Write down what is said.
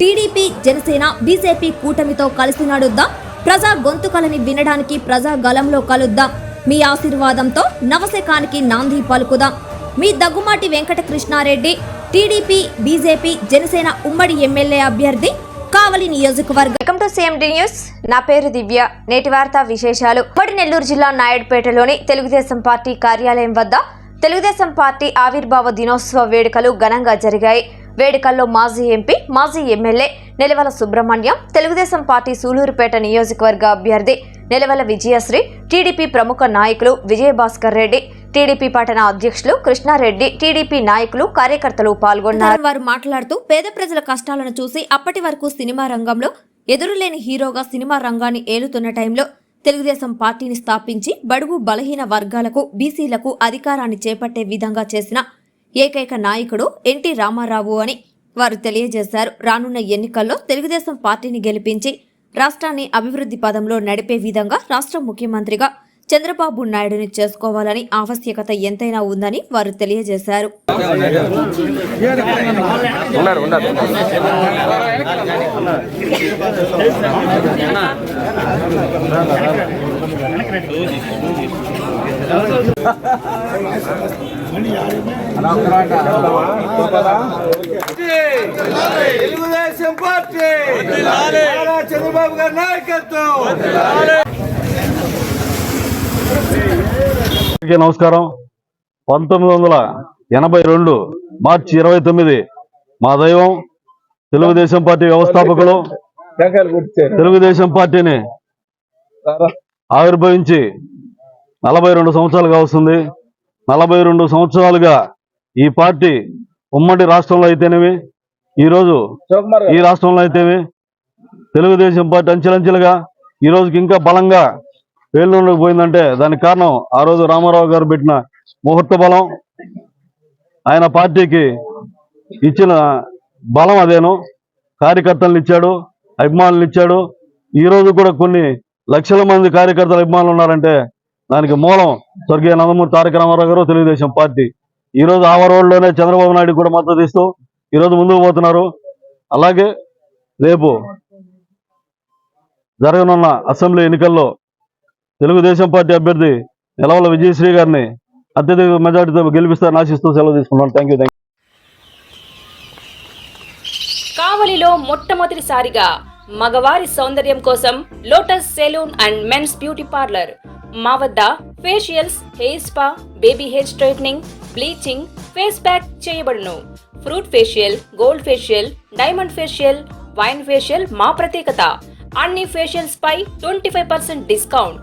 TDP Janasena BJP కూటమితో కలిసి నడుద్దాం. ప్రజా గొంతుకలని వినడానికి ప్రజా గలంలో కలుద్దాం. మీ ఆశీర్వాదంతో నవశకానికి నాంది పలుకుదాం. మీ దగ్గుమాటి వెంకటకృష్ణారెడ్డి టీడీపీ బీజేపీ జనసేన ఉమ్మడి ఎమ్మెల్యే అభ్యర్థి కావలి నియోజకవర్గం వెల్కమ్ టు సిఎండి న్యూస్. నా పేరు దివ్య. నేటి వార్తా విశేషాలు. ఉమ్మడి నెల్లూరు జిల్లా నాయుడుపేటలోని తెలుగుదేశం పార్టీ కార్యాలయం వద్ద తెలుగుదేశం పార్టీ ఆవిర్భావ దినోత్సవ వేడుకలు ఘనంగా జరిగాయి. వేడుకల్లో మాజీ ఎంపీ మాజీ ఎమ్మెల్యే నెలవల సుబ్రహ్మణ్యం తెలుగుదేశం పార్టీ సూలూరుపేట నియోజకవర్గ అభ్యర్థి నెలవల విజయశ్రీ టీడీపీ ప్రముఖ నాయకులు విజయభాస్కర్ రెడ్డి టీడీపీ పట్టణ అధ్యక్షులు కృష్ణారెడ్డి టీడీపీ నాయకులు కార్యకర్తలు పాల్గొన్నారు. వారు మాట్లాడుతూ పేద ప్రజల కష్టాలను చూసి అప్పటి వరకు సినిమా రంగంలో ఎదురులేని హీరోగా సినిమా రంగాన్ని ఏలుతున్న టైంలో తెలుగుదేశం పార్టీని స్థాపించి బడుగు బలహీన వర్గాలకు బీసీలకు అధికారాన్ని చేపట్టే విధంగా చేసిన ఏకైక నాయకుడు ఎన్టీ రామారావు అని వారు తెలియజేశారు. రానున్న ఎన్నికల్లో తెలుగుదేశం పార్టీని గెలిపించి రాష్ట్రాన్ని అభివృద్ధి పదంలో నడిపే విధంగా రాష్ట్ర ముఖ్యమంత్రిగా చంద్రబాబు నాయుడుని చేసుకోవాలని ఆవశ్యకత ఎంతైనా ఉందని వారు తెలియజేశారు. ఉన్నారు ఉన్నారు. తెలుగుదేశం పార్టీ. చంద్రబాబు గారి నాయకత్వం. అందరికీ నమస్కారం. పంతొమ్మిది వందల ఎనభై రెండు మార్చి ఇరవై తొమ్మిది మా దైవం తెలుగుదేశం పార్టీ వ్యవస్థాపకులు తెలుగుదేశం పార్టీని ఆవిర్భవించి నలభై రెండు సంవత్సరాలుగా వస్తుంది. నలభై రెండు సంవత్సరాలుగా ఈ పార్టీ ఉమ్మడి రాష్ట్రంలో అయితేనేమి ఈరోజు ఈ రాష్ట్రంలో అయితేమి తెలుగుదేశం పార్టీ అంచెలంచెలుగా ఈ రోజుకి ఇంకా బలంగా వేలూరులోకి పోయిందంటే దానికి కారణం ఆ రోజు రామారావు గారు పెట్టిన ముహూర్త బలం. ఆయన పార్టీకి ఇచ్చిన బలం అదేను. కార్యకర్తలను ఇచ్చాడు అభిమానులు ఇచ్చాడు. ఈ రోజు కూడా కొన్ని లక్షల మంది కార్యకర్తల అభిమానులు ఉన్నారంటే దానికి మూలం స్వర్గీయ నందమూరి తారక రామారావు గారు తెలుగుదేశం పార్టీ. ఈ రోజు ఆ చంద్రబాబు నాయుడు కూడా మద్దతు ఇస్తూ ఈ రోజు ముందుకు పోతున్నారు. అలాగే రేపు జరగనున్న అసెంబ్లీ ఎన్నికల్లో తెలుగుదేశం పార్టీ అభ్యర్థి నిలవల విజయశ్రీ గారిని అత్యధిక మెజార్టీతో గెలిపిస్తారని ఆశిస్తూ సెలవు తీసుకున్నాను థ్యాంక్ యూ కావలిలో మొట్టమొదటిసారిగా మగవారి సౌందర్యం కోసం lotus saloon and men's beauty parlour. మా వద్ద facials hair spa baby hair straightening bleaching face pack చేయబడును. Fruit facial gold facial diamond facial wine facial మా ప్రత్యేకత. అన్ని ఫేషియల్స్ పై ట్వంటీ ఫైవ్ పర్సెంట్ డిస్కౌంట్.